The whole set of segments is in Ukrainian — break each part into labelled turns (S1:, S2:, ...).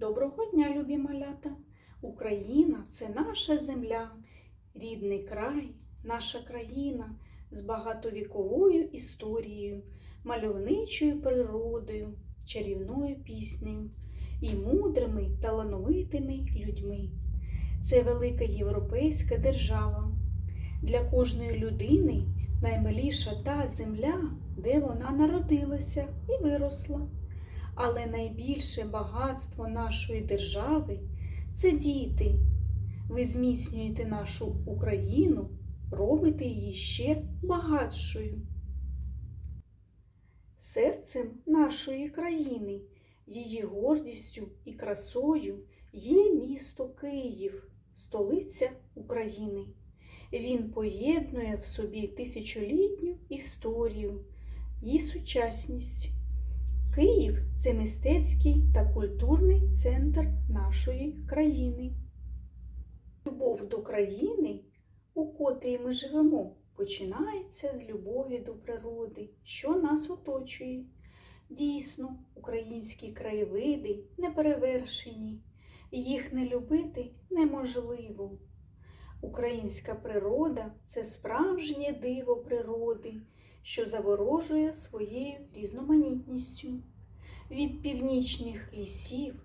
S1: Доброго дня, любі малята! Україна це наша земля, рідний край, наша країна з багатовіковою історією, мальовничою природою, чарівною піснею і мудрими талановитими людьми. Це велика європейська держава. Для кожної людини наймиліша та земля, де вона народилася і виросла. Але найбільше багатство нашої держави це діти. Ви зміцнюєте нашу Україну, робите її ще багатшою. Серцем нашої країни, її гордістю і красою є місто Київ, столиця України. Він поєднує в собі тисячолітню історію і сучасність. Київ це мистецький та культурний центр нашої країни. Любов до країни, у котрій ми живемо, починається з любові до природи, що нас оточує. Дійсно, українські краєвиди неперевершені, їх не любити неможливо. Українська природа це справжнє диво природи що заворожує своєю різноманітністю від північних лісів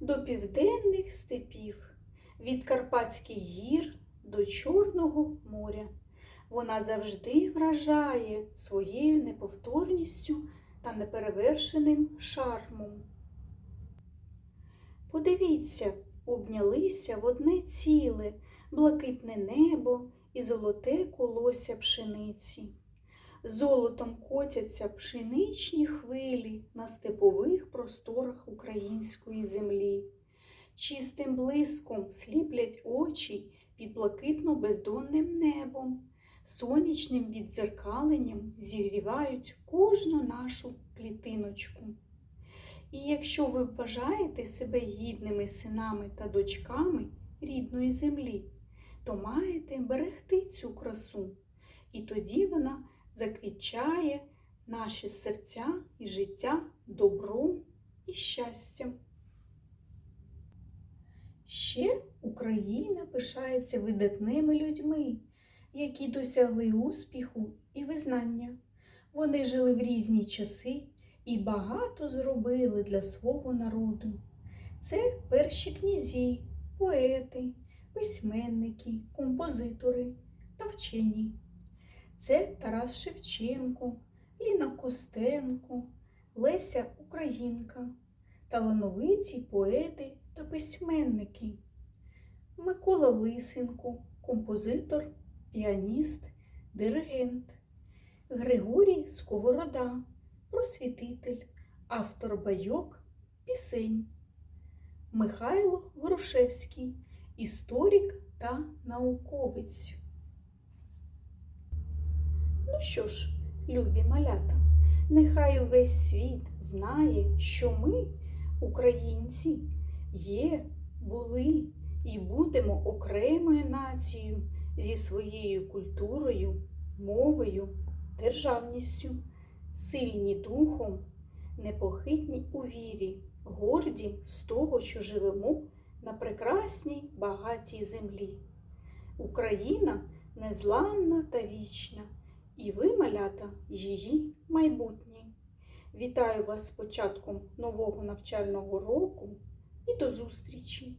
S1: до південних степів, від Карпатських гір до Чорного моря. Вона завжди вражає своєю неповторністю та неперевершеним шармом. Подивіться, обнялися в одне ціле, блакитне небо і золоте колося пшениці золотом котяться пшеничні хвилі на степових просторах української землі, чистим блиском сліплять очі під блакитно-бездонним небом, сонячним віддзеркаленням зігрівають кожну нашу клітиночку. І якщо ви вважаєте себе гідними синами та дочками рідної землі, то маєте берегти цю красу, і тоді вона заквічає наші серця і життя добром і щастям. Ще Україна пишається видатними людьми, які досягли успіху і визнання. Вони жили в різні часи і багато зробили для свого народу. Це перші князі, поети, письменники, композитори та вчені. Це Тарас Шевченко, Ліна Костенко, Леся Українка, талановиті поети та письменники, Микола Лисенко, композитор, піаніст, диригент, Григорій Сковорода, просвітитель, автор байок, пісень, Михайло Грушевський, історик та науковець. Ну що ж, любі малята, нехай увесь світ знає, що ми, українці, є, були і будемо окремою нацією зі своєю культурою, мовою, державністю, сильні духом, непохитні у вірі, горді з того, що живемо на прекрасній багатій землі. Україна незламна та вічна. І ви, малята, її майбутнє. Вітаю вас з початком нового навчального року і до зустрічі!